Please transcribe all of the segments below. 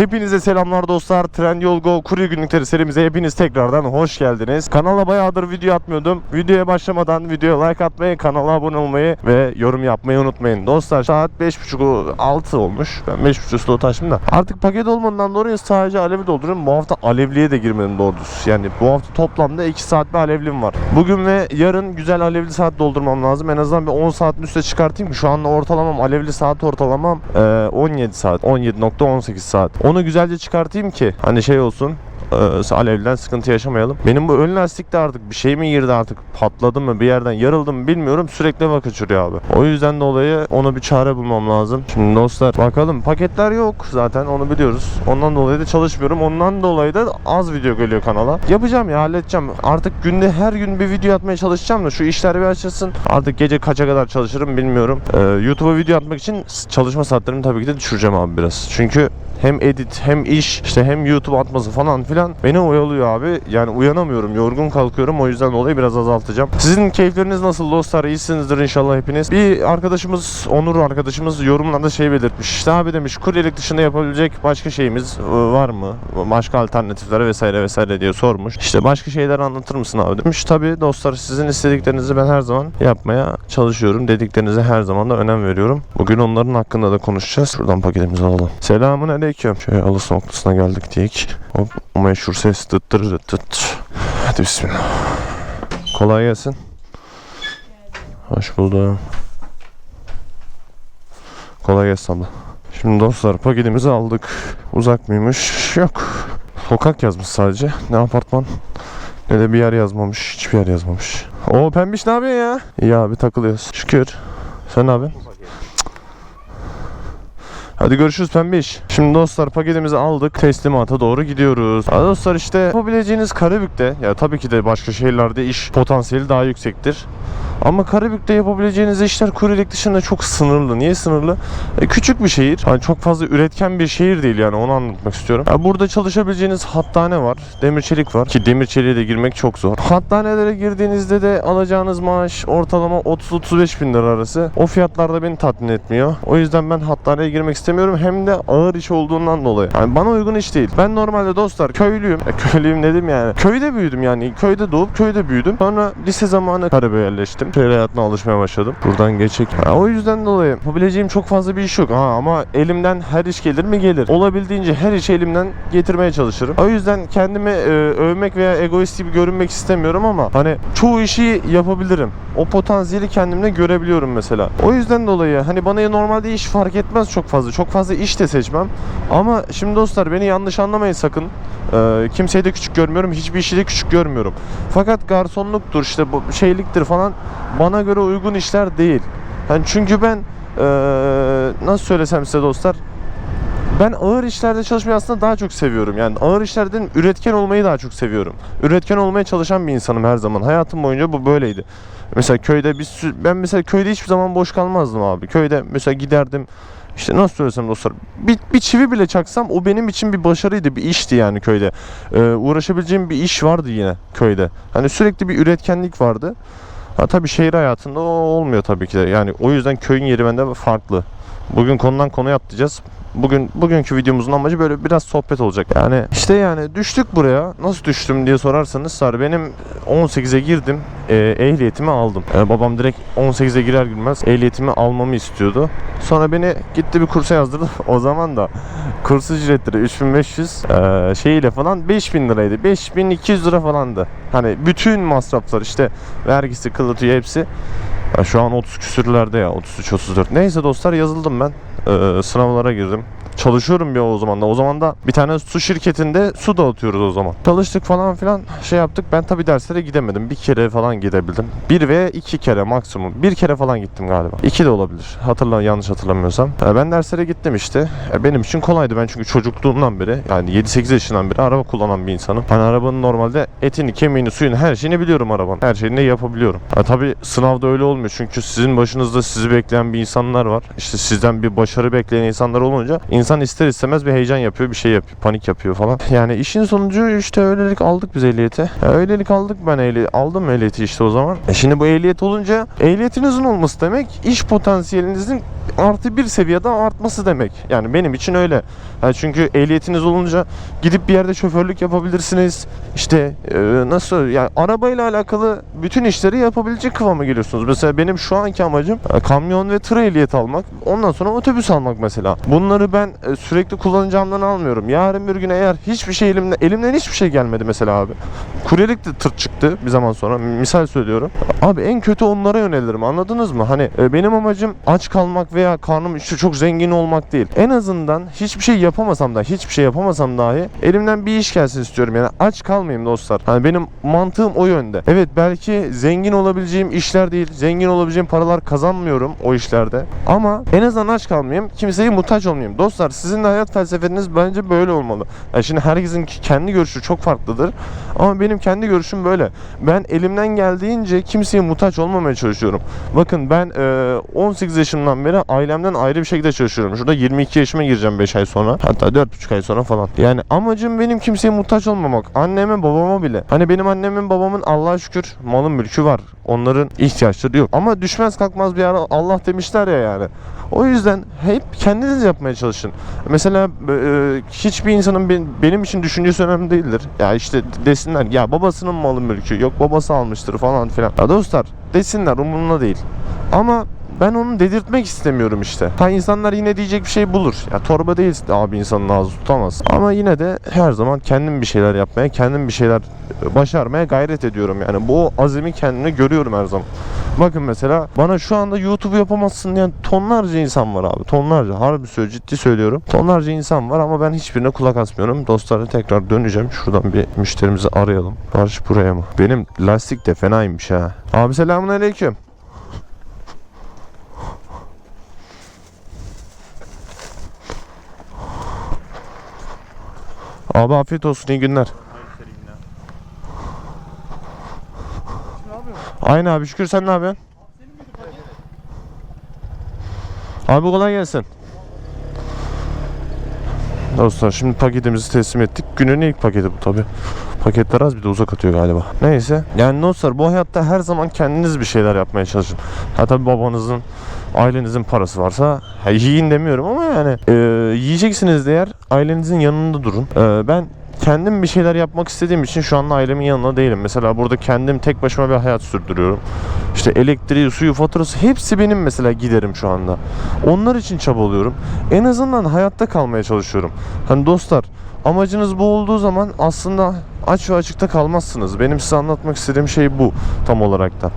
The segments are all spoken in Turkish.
Hepinize selamlar dostlar. Trendyol Go kurye günlükleri serimize hepiniz tekrardan hoş geldiniz. Kanala bayağıdır video atmıyordum. Videoya başlamadan videoya like atmayı, kanala abone olmayı ve yorum yapmayı unutmayın. Dostlar saat 5.30 6 olmuş. Ben 5.30 slot açtım da. Artık paket olmadığından dolayı sadece alevi dolduruyorum. Bu hafta alevliye de girmedim doğru düz. Yani bu hafta toplamda 2 saat bir alevlim var. Bugün ve yarın güzel alevli saat doldurmam lazım. En azından bir 10 saatin üstüne çıkartayım ki şu anda ortalamam alevli saat ortalamam e, 17 saat. 17.18 saat. Onu güzelce çıkartayım ki hani şey olsun e, alevden sıkıntı yaşamayalım. Benim bu ön lastikte artık bir şey mi girdi artık patladı mı bir yerden yarıldı mı bilmiyorum sürekli vakit uçuruyor abi. O yüzden dolayı ona bir çare bulmam lazım. Şimdi dostlar bakalım paketler yok zaten onu biliyoruz. Ondan dolayı da çalışmıyorum. Ondan dolayı da az video geliyor kanala. Yapacağım ya halledeceğim. Artık günde her gün bir video atmaya çalışacağım da şu işler bir açılsın. Artık gece kaça kadar çalışırım bilmiyorum. Ee, YouTube'a video atmak için çalışma saatlerimi tabii ki de düşüreceğim abi biraz. Çünkü hem edit hem iş işte hem YouTube atması falan filan beni oyalıyor abi. Yani uyanamıyorum yorgun kalkıyorum o yüzden dolayı biraz azaltacağım. Sizin keyifleriniz nasıl dostlar iyisinizdir inşallah hepiniz. Bir arkadaşımız Onur arkadaşımız yorumlarda şey belirtmiş. İşte abi demiş kuryelik dışında yapabilecek başka şeyimiz e, var mı? Başka alternatifler vesaire vesaire diye sormuş. İşte başka şeyler anlatır mısın abi demiş. Tabii dostlar sizin istediklerinizi ben her zaman yapmaya çalışıyorum. Dediklerinize her zaman da önem veriyorum. Bugün onların hakkında da konuşacağız. Şuradan paketimizi alalım. Selamun aleyküm. Şöyle alış noktasına geldik diyek. Hop meşhur ses tıt tır tıt tıt. Hadi bismillah. Kolay gelsin. Hoş buldum. Kolay gelsin abla. Şimdi dostlar paketimizi aldık. Uzak mıymış? Yok. Sokak yazmış sadece. Ne apartman ne de bir yer yazmamış. Hiçbir yer yazmamış. Oo pembiş ne yapıyorsun ya? İyi abi takılıyoruz. Şükür. Sen ne yapıyorsun? Hadi görüşürüz pembiş. Şimdi dostlar paketimizi aldık. Teslimata doğru gidiyoruz. Ha dostlar işte yapabileceğiniz Karabük'te ya tabii ki de başka şehirlerde iş potansiyeli daha yüksektir. Ama Karabük'te yapabileceğiniz işler kuryelik dışında çok sınırlı. Niye sınırlı? E, küçük bir şehir. Hani çok fazla üretken bir şehir değil yani onu anlatmak istiyorum. Ya burada çalışabileceğiniz hattane var. Demir çelik var. Ki demir çeliğe de girmek çok zor. Hattanelere girdiğinizde de alacağınız maaş ortalama 30-35 bin lira arası. O fiyatlar da beni tatmin etmiyor. O yüzden ben hattaneye girmek istemiyorum. Hem de ağır iş olduğundan dolayı. Yani bana uygun iş değil. Ben normalde dostlar köylüyüm. E, köylüyüm dedim yani. Köyde büyüdüm yani. Köyde doğup köyde büyüdüm. Sonra lise zamanı Karabük'e yerleştim. Şehir hayatına alışmaya başladım. Buradan geçecek. Ha, o yüzden dolayı yapabileceğim çok fazla bir iş yok. Ha, ama elimden her iş gelir mi gelir. Olabildiğince her işi elimden getirmeye çalışırım. O yüzden kendimi e, övmek veya egoist gibi görünmek istemiyorum ama hani çoğu işi yapabilirim. O potansiyeli kendimde görebiliyorum mesela. O yüzden dolayı hani bana normalde iş fark etmez çok fazla. Çok fazla iş de seçmem. Ama şimdi dostlar beni yanlış anlamayın sakın. Ee, kimseyi de küçük görmüyorum. Hiçbir işi de küçük görmüyorum. Fakat garsonluktur işte bu şeyliktir falan bana göre uygun işler değil. Yani çünkü ben ee, nasıl söylesem size dostlar ben ağır işlerde çalışmayı aslında daha çok seviyorum. Yani ağır işlerden üretken olmayı daha çok seviyorum. Üretken olmaya çalışan bir insanım her zaman. Hayatım boyunca bu böyleydi. Mesela köyde bir ben mesela köyde hiçbir zaman boş kalmazdım abi. Köyde mesela giderdim işte nasıl söylesem dostlar bir, bir çivi bile çaksam o benim için bir başarıydı bir işti yani köyde Ee, uğraşabileceğim bir iş vardı yine köyde hani sürekli bir üretkenlik vardı ha tabii şehir hayatında o olmuyor tabii ki de. Yani o yüzden köyün yeri bende farklı bugün konudan konuya atlayacağız Bugün bugünkü videomuzun amacı böyle biraz sohbet olacak. Yani işte yani düştük buraya. Nasıl düştüm diye sorarsanız sar benim 18'e girdim. E, ehliyetimi aldım. E, babam direkt 18'e girer girmez ehliyetimi almamı istiyordu. Sonra beni gitti bir kursa yazdırdı. O zaman da kurs ücretleri 3500 e, şeyiyle falan 5000 liraydı. 5200 lira falandı. Hani bütün masraflar işte vergisi, kılı tüyü hepsi. Ya şu an 30 küsürlerde ya 33-34. Neyse dostlar yazıldım ben. Ee, sınavlara girdim. Çalışıyorum bir o zaman da. O zaman da bir tane su şirketinde su dağıtıyoruz o zaman. Çalıştık falan filan şey yaptık. Ben tabii derslere gidemedim. Bir kere falan gidebildim. Bir ve iki kere maksimum. Bir kere falan gittim galiba. İki de olabilir. Hatırla yanlış hatırlamıyorsam. Ee, ben derslere gittim işte. Ee, benim için kolaydı. Ben çünkü çocukluğumdan beri yani 7-8 yaşından beri araba kullanan bir insanım. Hani arabanın normalde etini, kemiğini, suyunu her şeyini biliyorum arabanın. Her şeyini yapabiliyorum. Ha, tabii sınavda öyle olmuyor. Çünkü sizin başınızda sizi bekleyen bir insanlar var. İşte sizden bir başarı bekleyen insanlar olunca İnsan ister istemez bir heyecan yapıyor, bir şey yapıyor, panik yapıyor falan. Yani işin sonucu işte öylelik aldık biz ehliyeti. Öylelik aldık ben ehliyeti. Aldım ehliyeti işte o zaman. E şimdi bu ehliyet olunca ehliyetinizin olması demek iş potansiyelinizin artı bir seviyede artması demek. Yani benim için öyle. Yani çünkü ehliyetiniz olunca gidip bir yerde şoförlük yapabilirsiniz. İşte e, nasıl yani arabayla alakalı bütün işleri yapabilecek kıvama geliyorsunuz. Mesela benim şu anki amacım e, kamyon ve tır ehliyeti almak. Ondan sonra otobüs almak mesela. Bunları ben e, sürekli kullanacağımdan almıyorum. Yarın bir gün eğer hiçbir şey elimden elimden hiçbir şey gelmedi mesela abi. Kuryelik de tır çıktı bir zaman sonra. Misal söylüyorum. Abi en kötü onlara yönelirim. Anladınız mı? Hani e, benim amacım aç kalmak veya karnım işte çok zengin olmak değil. En azından hiçbir şey yapamasam da hiçbir şey yapamasam dahi elimden bir iş gelsin istiyorum. Yani aç kalmayayım dostlar. Hani benim mantığım o yönde. Evet belki zengin olabileceğim işler değil. Zengin olabileceğim paralar kazanmıyorum o işlerde. Ama en azından aç kalmayayım. Kimseye muhtaç olmayayım. Dostlar sizin de hayat felsefeniz bence böyle olmalı. Yani şimdi herkesin kendi görüşü çok farklıdır. Ama benim kendi görüşüm böyle. Ben elimden geldiğince kimseye muhtaç olmamaya çalışıyorum. Bakın ben e, 18 yaşımdan beri ailemden ayrı bir şekilde çalışıyorum. Şurada 22 yaşıma gireceğim 5 ay sonra. Hatta 4,5 ay sonra falan. Yani amacım benim kimseye muhtaç olmamak. Anneme babama bile. Hani benim annemin babamın Allah'a şükür malın mülkü var. Onların ihtiyaçları yok. Ama düşmez kalkmaz bir ara Allah demişler ya yani. O yüzden hep kendiniz yapmaya çalışın. Mesela e, hiçbir insanın ben- benim için düşüncesi önemli değildir. Ya işte desinler ya babasının malı mülkü yok babası almıştır falan filan. Ya dostlar desinler umurumda değil. Ama ben onu dedirtmek istemiyorum işte. Ha insanlar yine diyecek bir şey bulur. Ya torba değilsin abi insanın ağzı tutamaz. Ama yine de her zaman kendim bir şeyler yapmaya, kendim bir şeyler başarmaya gayret ediyorum. Yani bu azimi kendimde görüyorum her zaman. Bakın mesela bana şu anda YouTube yapamazsın diyen tonlarca insan var abi. Tonlarca. Harbi söylüyorum, ciddi söylüyorum. Tonlarca insan var ama ben hiçbirine kulak asmıyorum. Dostlara tekrar döneceğim. Şuradan bir müşterimizi arayalım. Barış buraya mı? Benim lastik de fenaymış ha. Abi selamun aleyküm. Abi afiyet olsun iyi günler. Aynı abi şükür sen ne yapıyorsun? Abi kolay gelsin. Dostlar şimdi paketimizi teslim ettik. Günün ilk paketi bu tabi. Paketler az bir de uzak atıyor galiba. Neyse. Yani dostlar bu hayatta her zaman kendiniz bir şeyler yapmaya çalışın. Ha tabi babanızın, ailenizin parası varsa ha, yiyin demiyorum ama yani e, yiyeceksiniz de eğer ailenizin yanında durun. E, ben kendim bir şeyler yapmak istediğim için şu anda ailemin yanında değilim. Mesela burada kendim tek başıma bir hayat sürdürüyorum. İşte elektriği, suyu, faturası hepsi benim mesela giderim şu anda. Onlar için çabalıyorum. En azından hayatta kalmaya çalışıyorum. Hani dostlar amacınız bu olduğu zaman aslında aç ve açıkta kalmazsınız. Benim size anlatmak istediğim şey bu tam olarak da.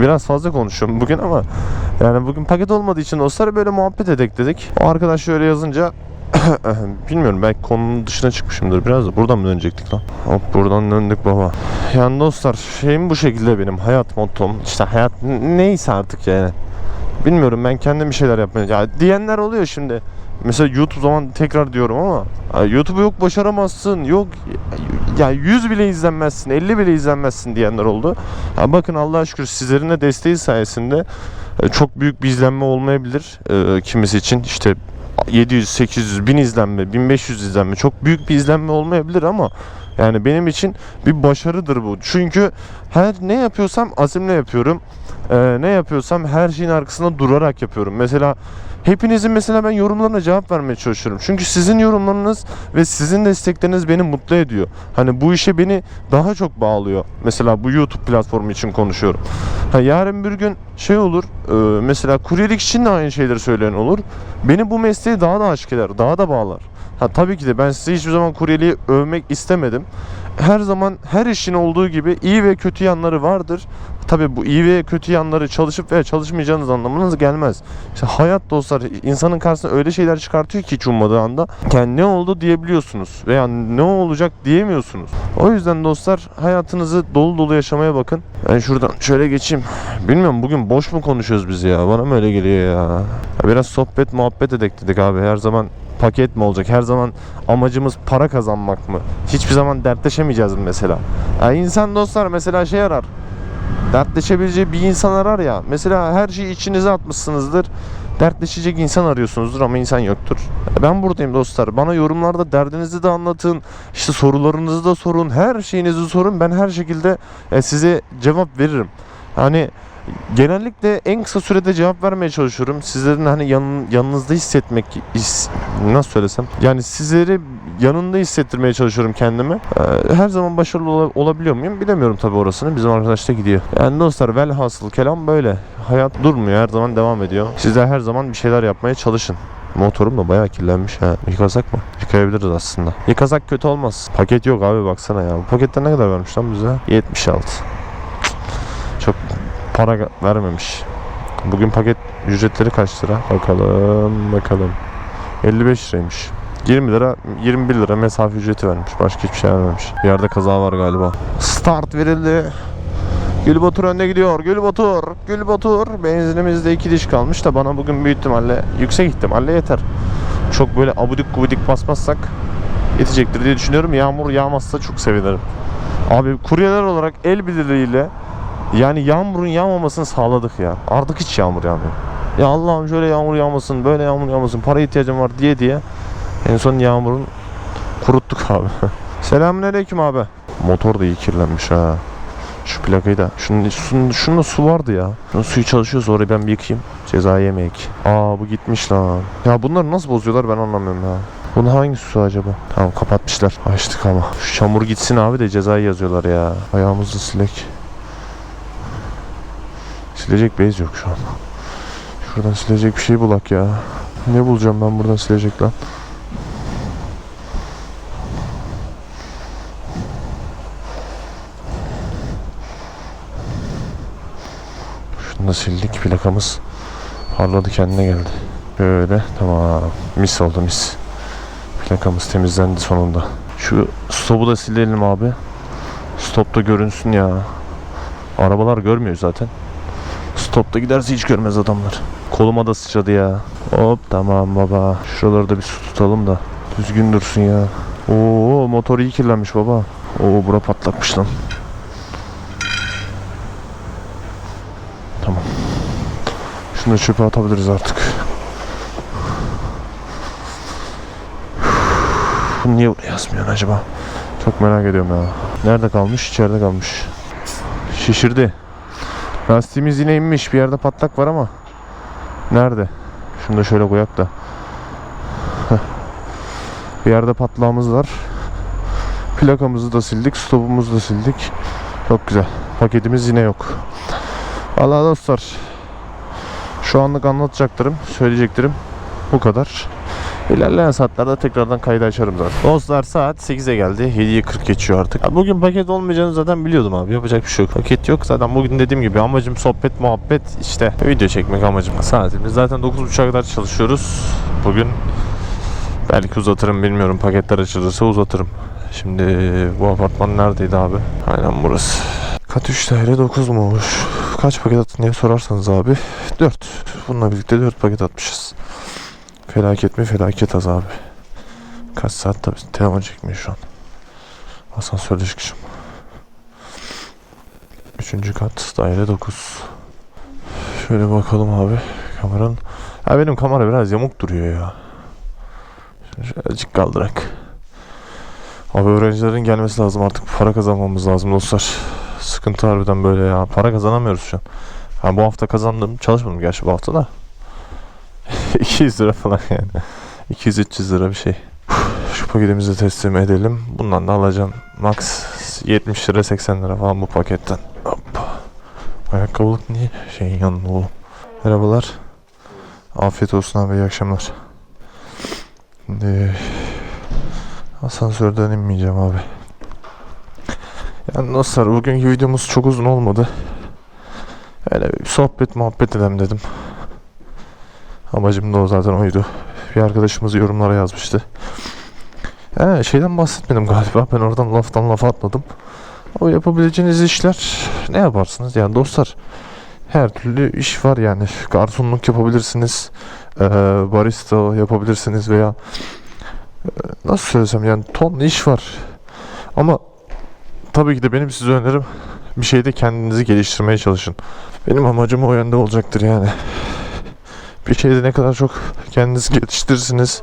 Biraz fazla konuşuyorum bugün ama yani bugün paket olmadığı için dostlar böyle muhabbet edek dedik. O arkadaş şöyle yazınca Bilmiyorum belki konunun dışına çıkmışımdır biraz da buradan mı dönecektik lan? Hop buradan döndük baba. Yani dostlar şeyim bu şekilde benim hayat mottom işte hayat neyse artık yani. Bilmiyorum ben kendim bir şeyler yapmaya ya diyenler oluyor şimdi. Mesela YouTube zaman tekrar diyorum ama YouTube'u yok başaramazsın yok ya 100 bile izlenmezsin 50 bile izlenmezsin diyenler oldu. Ya bakın Allah'a şükür sizlerin de desteği sayesinde e, çok büyük bir izlenme olmayabilir e, kimisi için işte 700, 800, 1000 izlenme, 1500 izlenme çok büyük bir izlenme olmayabilir ama yani benim için bir başarıdır bu. Çünkü her ne yapıyorsam azimle yapıyorum. Ee, ne yapıyorsam her şeyin arkasında durarak yapıyorum. Mesela hepinizin mesela ben yorumlarına cevap vermeye çalışıyorum. Çünkü sizin yorumlarınız ve sizin destekleriniz beni mutlu ediyor. Hani bu işe beni daha çok bağlıyor. Mesela bu YouTube platformu için konuşuyorum. Ha, yarın bir gün şey olur. e, mesela kuryelik için de aynı şeyleri söyleyen olur. Beni bu mesleğe daha da aşk eder, daha da bağlar. Ha tabii ki de ben size hiçbir zaman kuryeliği övmek istemedim. Her zaman her işin olduğu gibi iyi ve kötü yanları vardır. Tabii bu iyi ve kötü yanları çalışıp veya çalışmayacağınız anlamına gelmez. İşte hayat dostlar insanın karşısına öyle şeyler çıkartıyor ki hiç ummadığı anda. Yani ne oldu diyebiliyorsunuz veya ne olacak diyemiyorsunuz. O yüzden dostlar hayatınızı dolu dolu yaşamaya bakın. Ben şuradan şöyle geçeyim. Bilmiyorum bugün boş mu konuşuyoruz biz ya? Bana mı öyle geliyor ya? Biraz sohbet muhabbet edek dedik abi. Her zaman paket mi olacak? Her zaman amacımız para kazanmak mı? Hiçbir zaman dertleşemeyeceğiz mi mesela? Ya insan dostlar mesela şey arar. Dertleşebileceği bir insan arar ya. Mesela her şeyi içinize atmışsınızdır. dertleşecek insan arıyorsunuzdur ama insan yoktur. Ben buradayım dostlar. Bana yorumlarda derdinizi de anlatın. İşte sorularınızı da sorun. Her şeyinizi sorun. Ben her şekilde e, size cevap veririm. Hani genellikle en kısa sürede cevap vermeye çalışıyorum. Sizlerin hani yanın, yanınızda hissetmek is- nasıl söylesem yani sizleri yanında hissettirmeye çalışıyorum kendimi. Ee, her zaman başarılı ola- olabiliyor muyum bilemiyorum tabii orasını. Bizim arkadaş da gidiyor. Yani dostlar velhasıl kelam böyle. Hayat durmuyor her zaman devam ediyor. Siz de her zaman bir şeyler yapmaya çalışın. Motorum da bayağı kirlenmiş ha. Yıkasak mı? Yıkayabiliriz aslında. Yıkasak kötü olmaz. Paket yok abi baksana ya. Bu paketten ne kadar vermiş lan bize? 76. Para vermemiş. Bugün paket ücretleri kaç lira? Bakalım bakalım. 55 liraymış. 20 lira 21 lira mesafe ücreti vermiş. Başka hiçbir şey vermemiş. Bir yerde kaza var galiba. Start verildi. Gülbatur önde gidiyor. Gülbatur. Gülbatur. Benzinimizde iki diş kalmış da bana bugün büyük ihtimalle yüksek ihtimalle yeter. Çok böyle abudik gubidik basmazsak yetecektir diye düşünüyorum. Yağmur yağmazsa çok sevinirim. Abi kuryeler olarak el birliğiyle yani yağmurun yağmamasını sağladık ya. Artık hiç yağmur yağmıyor. Ya Allah'ım şöyle yağmur yağmasın, böyle yağmur yağmasın, para ihtiyacım var diye diye en son yağmurun kuruttuk abi. Selamünaleyküm abi. Motor da iyi kirlenmiş ha. Şu plakayı da. Şunun, şunun, şunun su vardı ya. Şunun suyu çalışıyorsa orayı ben bir yıkayayım. Ceza yemeyek. Aa bu gitmiş lan. Ya bunları nasıl bozuyorlar ben anlamıyorum ya. Bunun hangi su acaba? Tamam kapatmışlar. Açtık ama. Şu çamur gitsin abi de cezayı yazıyorlar ya. Ayağımızda silek. Silecek bez yok şu an. Şuradan silecek bir şey bulak ya. Ne bulacağım ben buradan silecek lan? Şunu da sildik plakamız. Parladı kendine geldi. Böyle tamam. Mis oldu mis. Plakamız temizlendi sonunda. Şu stopu da silelim abi. Stop da görünsün ya. Arabalar görmüyor zaten. Stopta giderse hiç görmez adamlar. Koluma da sıçradı ya. Hop tamam baba. Şuraları da bir su tutalım da. Düzgün dursun ya. Oo motor iyi kirlenmiş baba. Oo bura patlakmış lan. Tamam. Şunu da çöpe atabiliriz artık. Bunu niye buraya acaba? Çok merak ediyorum ya. Nerede kalmış? İçeride kalmış. Şişirdi. Lastiğimiz yine inmiş. Bir yerde patlak var ama. Nerede? Şunu da şöyle koyak da. Bir yerde patlağımız var. Plakamızı da sildik. Stopumuzu da sildik. Çok güzel. Paketimiz yine yok. Vallahi dostlar. Şu anlık anlatacaklarım, söyleyeceklerim bu kadar. İlerleyen saatlerde tekrardan kaydı açarım zaten. Dostlar saat 8'e geldi. 7'ye 40 geçiyor artık. Ya bugün paket olmayacağını zaten biliyordum abi. Yapacak bir şey yok. Paket yok. Zaten bugün dediğim gibi amacım sohbet, muhabbet işte video çekmek amacım. Saatimiz zaten 9.30'a kadar çalışıyoruz. Bugün belki uzatırım bilmiyorum. Paketler açılırsa uzatırım. Şimdi bu apartman neredeydi abi? Aynen burası. Kat 3 daire 9'muş. Kaç paket attın diye sorarsanız abi 4. Bununla birlikte 4 paket atmışız. Felaket mi? Felaket az abi. Kaç saat tabi telefon çekmiyor şu an. Asansörde çıkışım. Üçüncü kat daire 9. Şöyle bakalım abi kameranın. Ha benim kamera biraz yamuk duruyor ya. Şöyle azıcık kaldırak. Abi öğrencilerin gelmesi lazım artık para kazanmamız lazım dostlar. Sıkıntı harbiden böyle ya. Para kazanamıyoruz şu an. Ha, bu hafta kazandım. Çalışmadım gerçi bu hafta da. 200 lira falan yani. 200-300 lira bir şey. Şu paketimizi teslim edelim. Bundan da alacağım. Max 70 lira 80 lira falan bu paketten. Hop. Ayakkabılık niye şeyin yanında oğlum? Merhabalar. Afiyet olsun abi iyi akşamlar. Şimdi asansörden inmeyeceğim abi. Yani dostlar bugünkü videomuz çok uzun olmadı. Öyle bir sohbet muhabbet edelim dedim. Amacım da o zaten oydu. Bir arkadaşımız yorumlara yazmıştı. He, şeyden bahsetmedim galiba. Ben oradan laftan lafa atladım. O yapabileceğiniz işler ne yaparsınız? Yani dostlar her türlü iş var yani. Garsonluk yapabilirsiniz. eee, barista yapabilirsiniz veya eee, nasıl söylesem yani tonla iş var. Ama tabii ki de benim size önerim bir şeyde kendinizi geliştirmeye çalışın. Benim amacım o yönde olacaktır yani. Bir şeyde ne kadar çok kendinizi geliştirirsiniz.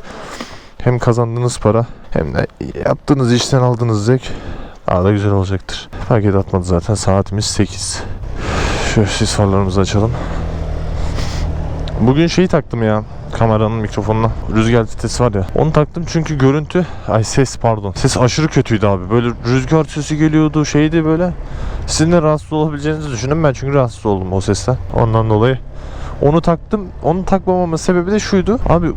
Hem kazandığınız para hem de yaptığınız işten aldığınız zevk daha da güzel olacaktır. Paket atmadı zaten saatimiz 8. Şöyle sis farlarımızı açalım. Bugün şeyi taktım ya kameranın mikrofonuna. Rüzgar filtresi var ya. Onu taktım çünkü görüntü ay ses pardon. Ses aşırı kötüydü abi. Böyle rüzgar sesi geliyordu şeydi böyle. Sizin de rahatsız olabileceğinizi düşündüm ben çünkü rahatsız oldum o sesten. Ondan dolayı onu taktım. Onu takmamamın sebebi de şuydu. Abi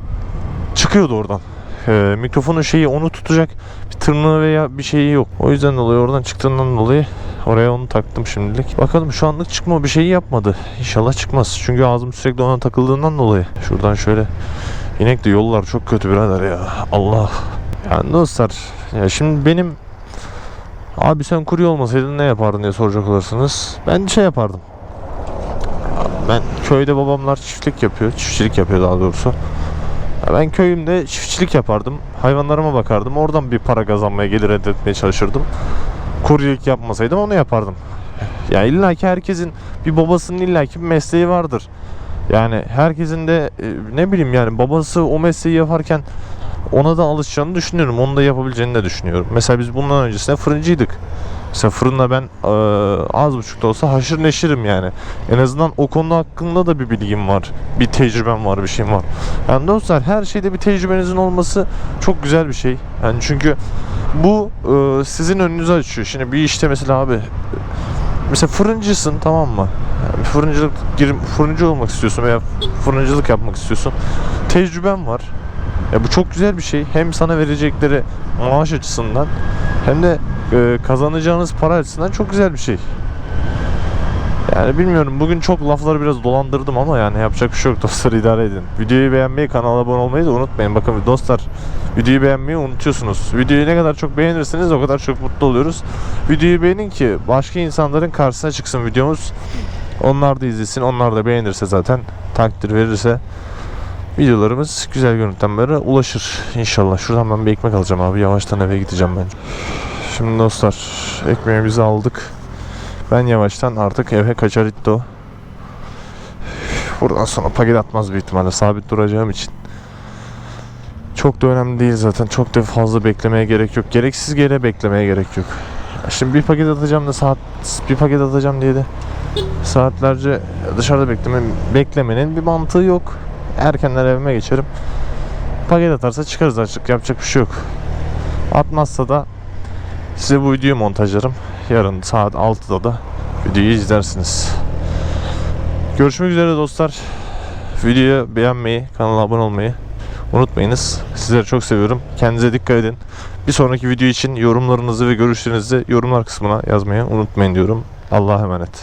çıkıyordu oradan. Ee, mikrofonun şeyi onu tutacak bir tırnağı veya bir şeyi yok. O yüzden dolayı oradan çıktığından dolayı oraya onu taktım şimdilik. Bakalım şu anlık çıkma bir şeyi yapmadı. İnşallah çıkmaz. Çünkü ağzım sürekli ona takıldığından dolayı. Şuradan şöyle inek de yollar çok kötü birader ya. Allah. Yani dostlar ya şimdi benim abi sen kurye olmasaydın ne yapardın diye soracak olursunuz. Ben şey yapardım. Ben köyde babamlar çiftlik yapıyor. Çiftçilik yapıyor daha doğrusu. Ben köyümde çiftçilik yapardım. Hayvanlarıma bakardım. Oradan bir para kazanmaya, gelir elde etmeye çalışırdım. Kuryelik yapmasaydım onu yapardım. Ya illa ki herkesin bir babasının illa ki bir mesleği vardır. Yani herkesin de e, ne bileyim yani babası o mesleği yaparken ona da alışacağını düşünüyorum. Onu da yapabileceğini de düşünüyorum. Mesela biz bundan öncesinde fırıncıydık. Mesela fırında ben e, az buçuk da olsa haşır neşirim yani. En azından o konu hakkında da bir bilgim var. Bir tecrübem var, bir şeyim var. Yani dostlar her şeyde bir tecrübenizin olması çok güzel bir şey. Yani çünkü bu e, sizin önünüzü açıyor. Şimdi bir işte mesela abi mesela fırıncısın tamam mı? Yani fırıncılık fırıncı olmak istiyorsun veya fırıncılık yapmak istiyorsun. Tecrüben var. Ya bu çok güzel bir şey. Hem sana verecekleri maaş açısından hem de e, kazanacağınız para açısından çok güzel bir şey. Yani bilmiyorum bugün çok lafları biraz dolandırdım ama yani yapacak bir şey yok dostlar idare edin. Videoyu beğenmeyi, kanala abone olmayı da unutmayın. Bakın dostlar videoyu beğenmeyi unutuyorsunuz. Videoyu ne kadar çok beğenirseniz o kadar çok mutlu oluyoruz. Videoyu beğenin ki başka insanların karşısına çıksın videomuz. Onlar da izlesin. Onlar da beğenirse zaten takdir verirse videolarımız güzel görüntülenmelere ulaşır inşallah. Şuradan ben bir ekmek alacağım abi. Yavaştan eve gideceğim ben. Şimdi dostlar ekmeğimizi aldık. Ben yavaştan artık eve kaçar itto. Buradan sonra paket atmaz bir ihtimalle sabit duracağım için. Çok da önemli değil zaten. Çok da fazla beklemeye gerek yok. Gereksiz yere beklemeye gerek yok. Şimdi bir paket atacağım da saat bir paket atacağım diye de saatlerce dışarıda bekleme, beklemenin bir mantığı yok. Erkenden evime geçerim. Paket atarsa çıkarız açık. Yapacak bir şey yok. Atmazsa da size bu videoyu montajlarım. Yarın saat 6'da da videoyu izlersiniz. Görüşmek üzere dostlar. Videoyu beğenmeyi, kanala abone olmayı unutmayınız. Sizleri çok seviyorum. Kendinize dikkat edin. Bir sonraki video için yorumlarınızı ve görüşlerinizi yorumlar kısmına yazmayı unutmayın diyorum. Allah'a emanet.